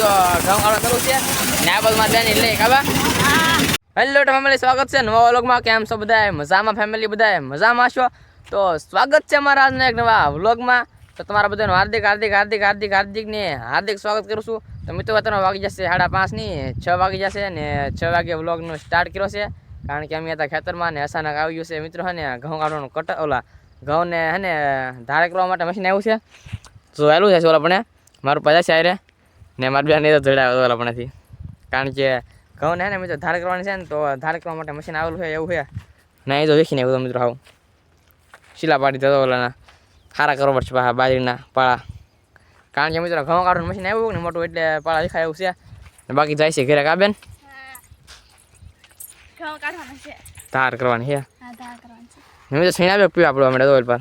તો કાઢવા કરવું છે. ને આ હેલો ફેમિલી સ્વાગત છે નવા વ્લોગમાં. કેમ છો બધાય? મજામાં ફેમિલી બધાય? મજામાં છો? તો સ્વાગત છે મારા આજના એક નવા વ્લોગમાં. તો તમારા બધાનું હાર્દિક હાર્દિક હાર્દિક હાર્દિક હાર્દિક ને હાર્દિક સ્વાગત કરું છું. તો મિત્રો, અત્યારે વાગી જશે સાડા પાંચની, છ વાગી જશે ને છ વાગે વ્લોગનો સ્ટાર્ટ કર્યો છે. કારણ કે અમે હતા ખેતરમાં ને અચાનક આવી ગયું છે મિત્રો, હે ને ઘઉં કાઢવાનું કટ, ઓલા ઘઉંને, હે ને, ધારે કરવા માટે મશીન આવ્યું છે. તો વહેલું છે ઓલા પણ મારું પચાસ છે આરે ને મારા બે નહીં તો જોડાયો હતો પણથી કારણ કે ઘઉં ને ને મિત્રો ધાર કરવાની છે ને તો ધાર કરવા માટે મશીન આવેલું છે એવું છે. ના એ તો વેચીને એવું મિત્રો આવું શીલા પાડી દેતો ઓલાના. સારા કરવા પડશે પાછા બાજરીના પાળા. કારણ કે મિત્રો ઘઉં કાઢવાનું મશીન આવ્યું ને મોટું એટલે પાળા દેખાય એવું છે. ને બાકી જાય છે ઘરે કાબેન ધાર કરવાની છે. મિત્રો છીણ આવ્યો પીવા પડવા માટે દોલ પર?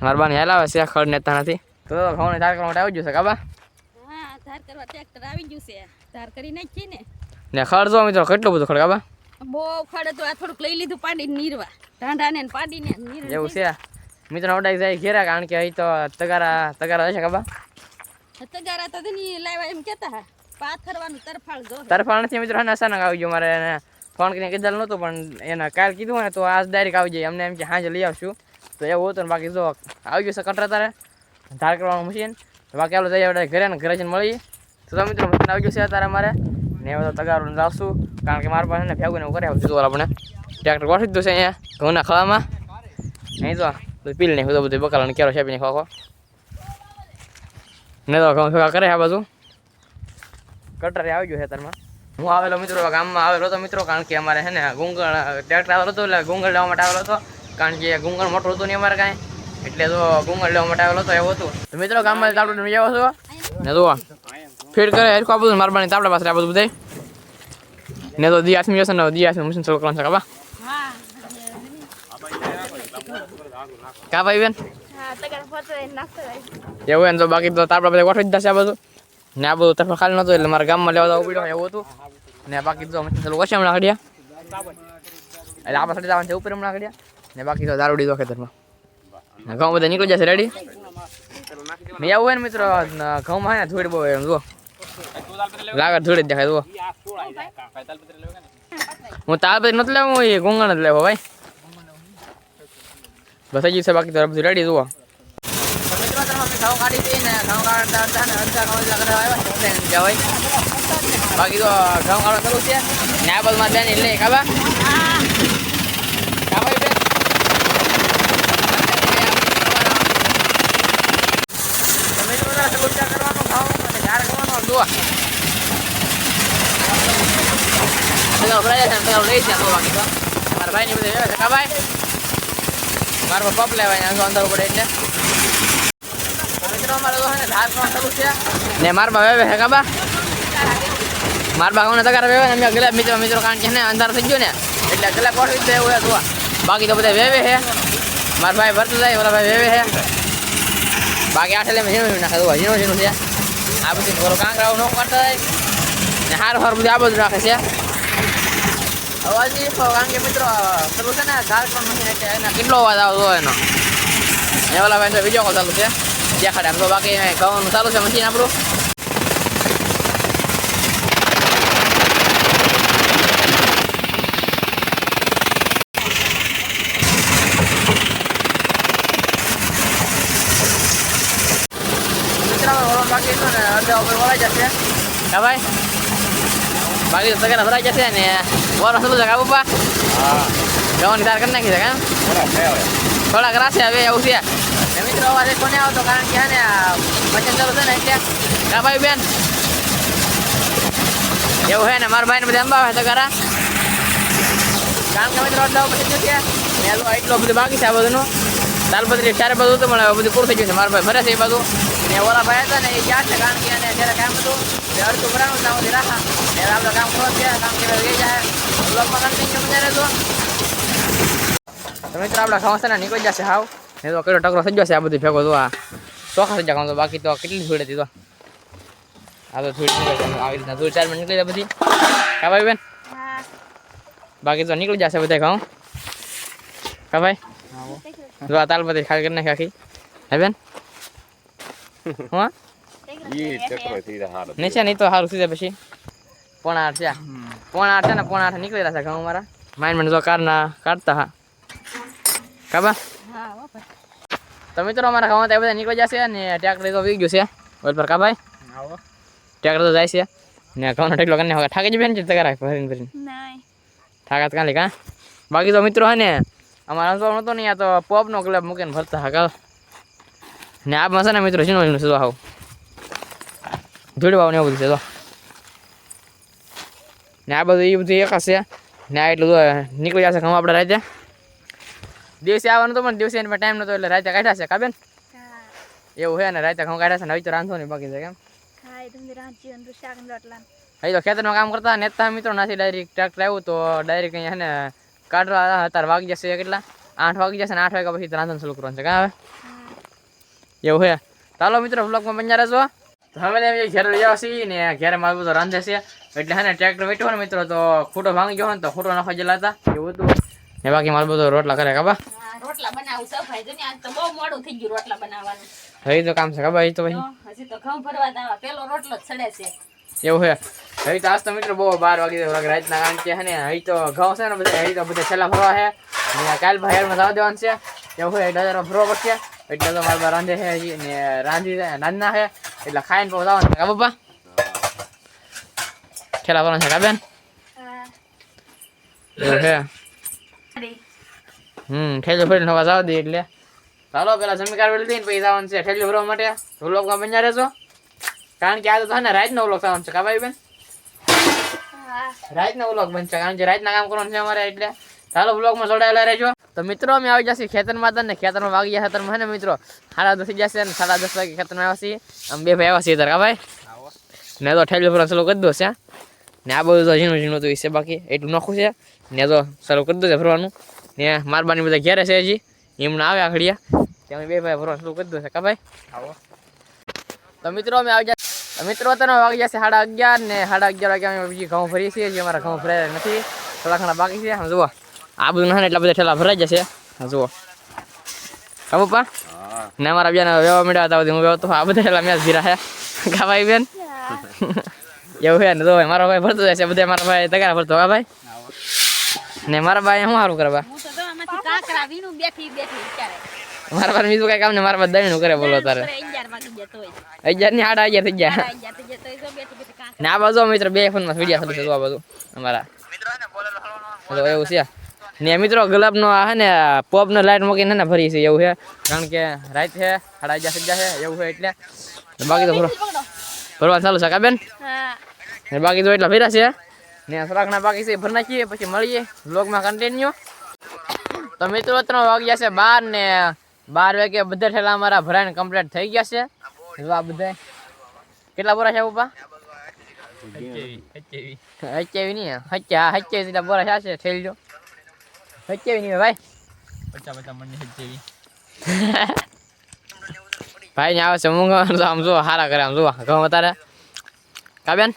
મારા બાને હેલ આવે છે ખડ નેતા નથી. તો ઘઉં ધાર કરવા માટે આવી જશે કાબા ધાર કરવા ટ્રેક્ટર આવી ગયું છે. ધાર કરી નાખી ને. ને ખડ જો મિત્રો કેટલું બધું ખડ કાબા? બહુ ખડ તો આ થોડુંક લઈ લીધું પાડી નીરવા. ઢાંઢાને ને પાડીને નીર એવું છે. મિત્રો ઓડાઈ જાય ઘેરા કારણ કે અહીં તો તગારા તગારા હશે કાબા. તગારા તો તેની લાવ્યા એમ કહેતા હા પાથરવાનું તરફાળ જો તરફાળ નથી મિત્રો હે ને અચાનક આવી ગયો. મારે એને ફોન કરીને કીધેલ નહોતું પણ એને કાલ કીધું ને તો આજ ડાયરેક્ટ આવી જાય. અમને એમ કે હાજર લઈ આવશું. તો એવું હતું બાકી જો આવી ગયું છે કટરા તારે ધાર કરવાનું મશીન બાકી આપણે જઈએ આપણે ઘરે ને ઘરે જઈને મળીએ. તો મિત્રો મને આવી ગયું છે અત્યારે મારે ને હવે તો તગારો લાવશું કારણ કે મારા પાસે ને ફેગું ને એવું કરે આવશું આપણે. ટ્રેક્ટર ગોઠવી દીધું છે અહીંયા, ઘઉંના ખાવામાં. અહીં તો પીલ નહીં, બધું બધું બકાલાને કેરો છે પીને ખોખો ને તો ઘઉં ભેગા કરે આ બાજુ. કટરે આવી છે ખેતરમાં હું આવેલો મિત્રો, ગામમાં આવેલો હતો મિત્રો, કારણ કે અમારે છે ને ગુંગળ, ટ્રેક્ટર આવેલો હતો, એટલે ગુંગળ લેવા માટે આવેલો હતો. કારણ કે ગુંગળ મોટું હતું નહીં અમારે કાંઈ. એટલે તો ગુંગળ લેવા માટે આવેલો હતો એવું હતું. તો મિત્રો, ગામમાં તાપડે લઈ આવો છો ને તો ફીડ કરે હરખું આ બધું મારવાની તાપડા પાસે આ બધું બધાય ને તો દી આસમી જશે ને દી આસમી મશીન ચાલુ કરવાનું છે કાબા હા કા ભાઈ બેન હા તગારા ફરતો નાખતો એવું એને તો બાકી તો તાપડા બધા ગોઠવી દીધા છે આ બધું. ને આ બધું તરફ ખાલી નહોતું એટલે મારા ગામમાં લેવા જવું પડ્યું, એવું હતું. ને બાકી તો મશીન ચાલુ કરશે હમણાં ઘડિયા એટલે આપણે સડી જવાનું છે, ઉપર હમણાં ઘડિયા ને બાકી તો દારૂ દીધો ખેતરમાં. ને ઘઉં બધા નીકળી જશે રેડી ને આવું હોય ને મિત્રો ઘઉં ઘઉંમાં થોડી ને ધૂળ બહુ હોય એમ, જુઓ. લાગે ધૂળ જ દેખાય, જુઓ. હું તાલપત્રી નથી લેવું એ ગુંગણ જ લેવો, ભાઈ. બસ ગયું છે, બાકી તો બધું રેડી જુઓ. એટલા બાકી તો ઘઉં કાઢવા કરવું છે. ને આ બધું મારે બેન લે કાબા કાબા બેન તમે જો ના સબૂત કરવાનું ઘઉં અને ઝાડ ભરાય છે ને પેલો લઈ જાય બાકી તો મારા ભાઈની બધે છે કાબાઈ મારો પપ લેવાય અહીંયા અંદર પડે એટલે મિત્રો અમારે તો છે ને ધાર શરૂ છે ને મારબા વેવે હે કાબા મારબા કોને તગાર વેવે ને અમે ગલા મિત્રો મિત્રો કારણ કે ને અંધાર થઈ ગયો ને એટલે ગલા કોઠી દે એવું તો બાકી તો બધા વેવે હે માર ભાઈ ભરતું જાય ઓલા ભાઈ વેવે હે બાકી આઠલે મેં નાખે ઝીણું ઝીણું છે આ બધી થોડું કાંકરાઓ નો કરતા ને હાર હાર બધું આ બધું રાખે છે. અવાજ કારણ કે મિત્રો પેલું છે ને પણ મશીન એટલે એના કેટલો અવાજ આવતો એનો. એ ઓલા ભાઈ વીડિયો કોલ ચાલુ છે. દેખાડે એમ તો બાકી ઘઉંનું ચાલુ છે મશીન આપણું. બાકી હતું ને અડધા ઉપર વળાઈ જશે હા ભાઈ બાકી તો સગા ભરાઈ જશે ને વરો ચાલુ છે કાબુ પા જવાની તાર કરી નાખી છે કેમ થોડાક રાશે હવે એવું છે ને મિત્રો અવાજ એક કોને આવતો કારણ કે ને મશીન ચાલુ છે ને એટલે કા ભાઈ બેન એવું હે ને મારા ભાઈને બધા અંબાવે તો કરા કે એટલું એટલું બધું હતું પણ બધું પૂરું થઈ ગયું છે. મારા ભાઈ ભરે છે એ બધું. ને ઓલા ભાઈ હતા ને એ ગયા છે કારણ કે એને જ્યારે કામ હતું. અડધું ભરાણું ત્યાં સુધી રાખા ત્યારે આપણે કામ કરો છે કામ કરે લઈ જાય. બ્લોકમાં કન્ટિન્યુ બને રહેજો તો. મિત્રો આપણા સંસ્થાના નીકળી જશે હાવ. એ તો કેટલો ટકરો થઈ જશે આ બધું ભેગો તો આ ચોખા થઈ તો બાકી તો કેટલી ધૂળ હતી તો. આ તો ધૂળ નીકળી આવી રીતના ધૂળ ચાર નીકળી જાય બધી. કા ભાઈ બેન? બાકી તો નીકળી જશે બધા ઘઉં. કા ભાઈ? જો આ તાલપત્રી ખાલી કરી નાખી આખી. હે બેન? હા? નીચે નહીં તો સારું સીધે પછી. પોણા આઠ છે પોણા આઠ છે ને પોણા આઠ નીકળી રહ્યા છે ઘઉં મારા માઇન્ડ મને જો કારના કાઢતા હા. કાબા હા હો ભાઈ. તો મિત્રો અમારા ઘઉં તો એ બધા નીકળી જશે ને ટ્રેક્ટર તો વી ગયું છે. બોલ પર કાભાઈ ટ્રેક્ટર તો જાય છે. ને ઘઉંનો ટેકલો કરીને થાકી જ બેન છે તગારા ભરીને ભરીને. નહીં. થાકાત કાં કા? બાકી તો મિત્રો હે ને અમારા અંશો નહોતો નહીં આ તો પોપનો ક્લબ મૂકીને ભરતા હા ને આ છે ને મિત્રો ઝીણો છે તો આવું. ધૂળ વાવ ને એવું બધું છે તો. ને આ બધું એ બધું એક છે. ને આ એટલું નીકળી જશે ઘઉં આપણે રાતે દિવસે આવવાનું તો પણ દિવસે એમાં ટાઈમ નતો એટલે રાતે કાઢ્યા છે કાબેન એવું છે ને રાતે ઘઉં કાઢ્યા છે ને હવે તો રાંધો નહીં બાકી છે કેમ? હા તો ખેતરમાં કામ કરતા નેતા મિત્રો નાથી ડાયરેક્ટ ટ્રેક્ટર આવ્યું તો ડાયરેક્ટ અહીંયા હે ને કાઢવા તાર વાગી જશે કેટલા? આઠ વાગી જશે ને આઠ વાગ્યા પછી રાંધણ ચાલુ કરવાનું છે કાં હવે? એવું હે? ચાલો મિત્રો બ્લોગમાં બન્યા રહેજો. તો હવે એમ ઘેર લઈ આવશે ને ઘેર મારું બધું રાંધે છે. એટલે હા ને ટ્રેક્ટર વેઠો ને મિત્રો તો ખોટો ભાંગી ગયો ને તો ખોટો નાખવા જેલા હતા એવું હતું. ને બાકી મારું બધું રોટલા કરે કાબા હા રોટલા બનાવું છે ભાઈ ને આજ તો બહુ મોડું થઈ ગયું રોટલા બનાવવાનું. હવે તો કામ છે કાબા એ તો ભાઈ હજી તો ઘઉં ભરવા દાવા પેલો રોટલો જ સડે છે. એવું છે હવે તો આજ તો મિત્રો બહુ બાર વાગી દે રાતના કારણ કે હે ને. અહીં તો ઘઉં છે ને બધા અહીં તો બધા છેલ્લા ભરવા છે. ને કાલ ભાઈમાં જવા દેવાનું છે. એવું હોય એટલે હજારમાં ભરવા પડશે. એટલે તો મારા રાંધે છે હજી ને રાંધી રાંધના છે. એટલે ખાઈને પછી જવાનું છે. કા પપ્પા? છેલ્લા ભરવાનું છે કા બેન? એવું છે? હમ, ઠેલો ફરીને હવા જવા દે એટલે. ચાલો, પેલા જમી કાઢી દઈને પછી જવાનું છે. ઠેલો ભરવા માટે. વ્લોગમાં બન્યા રહેજો. કારણ કે આજે તો ને રાતનો વ્લોગ થવાનું છે. કા ભાઈ બેન? રાતનો વ્લોગ બનશે કારણ કે રાતના કામ કરવાનું છે અમારે એટલે. ચાલો વ્લોગમાં જોડાયેલા રહેજો. તો મિત્રો અમે આવી જશે ખેતરમાં હતા ને ખેતરમાં વાગી ગયા ખેતરમાં ને મિત્રો? સાડા દસ જશે અને સાડા દસ વાગે ખેતરમાં આવ્યા છીએ. અમે બે ભાઈ આવ્યા છીએ તાર ભાઈ? ને તો ઠેલી ભરવા ચાલુ કરી દો છે ને આ બધું તો ઝીણું ઝીણું તો છે બાકી. એટલું નોખું છે. ને તો ચાલુ કરી દો છે ફરવાનું ને મારબાની બધા ઘેરે છે હજી. એમને આવે આખડિયા ત્યાં બે ભાઈ ફરવાનું ચાલુ કરી દો છે કા ભાઈ? તો મિત્રો અમે આવી જાય મિત્રો અત્યારે વાગી જશે સાડા અગિયાર ને સાડા અગિયાર વાગે અમે બીજી ઘઉં ફરીએ છીએ. જે અમારા ઘઉં ભરાયા નથી. થોડા ઘણા બાકી છે. આમ જુઓ. આ બધું ના એટલા બધા ઠેલા ભરાઈ જશે. હા, જુઓ. હા, પપ્પા? ને અમારા બીજાને વેવા મળ્યા હતા હું વેવતો આ બધા ઠેલા મેં ધીરા હે કા ભાઈ બેન? એવું છે ને? તો મારો ભાઈ ભરતો છે. બધા મારા ભાઈ તગારા ભરતો. હા, ભાઈ? ને મારા ભાઈ શું સારું કરવા? હું જો બેઠી બેઠી મારા પાસે બીજું કઈ કામ ને મારા પાસે દહીણું કરે બોલો તારે અગિયાર વાગી જતો હોય અગિયારની આડા અગિયાર થઈ ગયા અગિયાર થઈ જતો હોય જો બેઠી બેઠી કાંકરા ને આ બાજુ મિત્રો બે ફોનમાં વીડિયો ચાલુ છે જો આ બધું અમારા તો એવું છે ને મિત્રો ગુલાબનો આ હે ને પોપનો લાઈટ મૂકીને હે ને ફરી છે એવું છે કારણ કે રાત છે સાડા અગિયાર થઈ જશે એવું છે એટલે ને બાકી તો ભરો પકડો ભરવા ચાલુ છે કા બેન હા ને બાકી તો એટલા ફેરા છે ને થોડાકના બાકી છે ભરી નાખીએ પછી મળીએ બ્લોગમાં કન્ટિન્યુ તો મિત્રો ત્રણ વાગ્યા છે બાર ને બાર વાગે બધા ઠેલા અમારા ભરાઈને કમ્પ્લીટ થઈ ગયા છે. જોવા બધા. કેટલા બોરા છે ઉપા હચેવી નહીં હચ્યા હચેવી જેટલા બોરા છે ઠેલજો. હચેવી નહીં ભાઈ. ભાઈ ને આવે છે હું આમ જો હારા કરે આમ જો ઘઉં વધારે. કા બેન?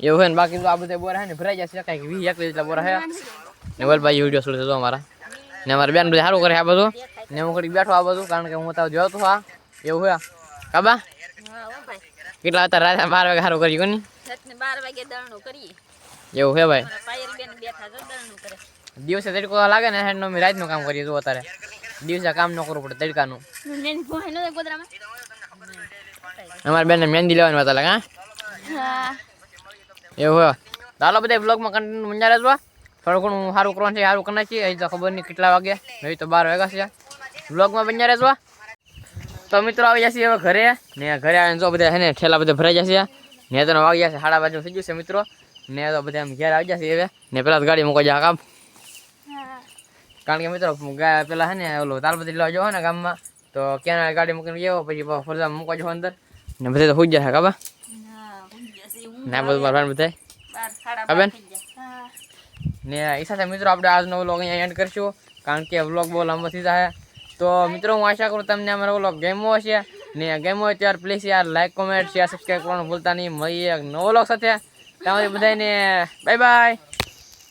એવું હોય ને બાકી તો આ બધા બોરા હે ને ભરાઈ જશે કાંઈક વીસ એક જેટલા બોરા હે ને વલભાઈ વીડિયો શૂટ થતો અમારા. ને અમારા બેન બધું સારું કરે આ બધું. ને હું ઘડી બેઠો આ બધું કારણ કે હું તો જોતો હા એવું હોય કાબા કેટલા હતા રાતે? બાર વાગે સારું કર્યું કોની? બાર વાગે દળનું કરીએ. એવું હે ભાઈ? દિવસે તડકો લાગે ને હેડ અમે રાતનું કામ કરીએ જો અત્યારે. દિવસે કામ ન કરવું પડે તડકાનું. અમારે નો બેનને મહેંદી લેવાની વાત લાગે હા? એવું હોય ચાલો બધા બ્લોગમાં કન્ટિન્યુ મજા રહેજો થોડું ઘણું સારું કરવાનું છે સારું કરી છીએ અહીં તો ખબર નહીં કેટલા વાગ્યા. નહીં તો બાર વાગ્યા છે. બ્લોગમાં બન્યા રહેજો તો મિત્રો આવી જશે હવે ઘરે. ને ઘરે આવીને જો બધા હે ને ઠેલા બધા ભરાઈ જશે. ને તો વાગી જશે સાડા બાજુ થઈ જશે મિત્રો. ને તો બધા એમ ઘેર આવી જશે હવે. ને પેલા ગાડી મૂકવા જાય કામ. કારણ કે મિત્રો પેલા હે ને ઓલું તાલપતિ લેવા જવો ને ગામમાં, તો ક્યાં ગાડી મૂકીને ગયો, પછી ફરજા મૂકવા જવો અંદર. ને બધા તો હોઈ જશે કાબા ને, બધું મારવાનું બધા બાર સાડા હા બાર બેન? થઈ ગયા હા ને એ સાથે મિત્રો આપણે આજનો વ્લોગ અહીંયા એન્ડ કરશું. કારણ કે વ્લોગ બહુ લાંબો થઈ જાય તો મિત્રો, હું આશા કરું તમને અમારો ઓલો ગેમો હશે. ને ગેમો હોય ત્યારે પ્લીઝ યાર લાઈક કોમેન્ટ શેર સબસ્ક્રાઈબ કરવાનું ભૂલતા નહીં. મળીએ નવો લોક સાથે. સુધી બધાને બાય બાય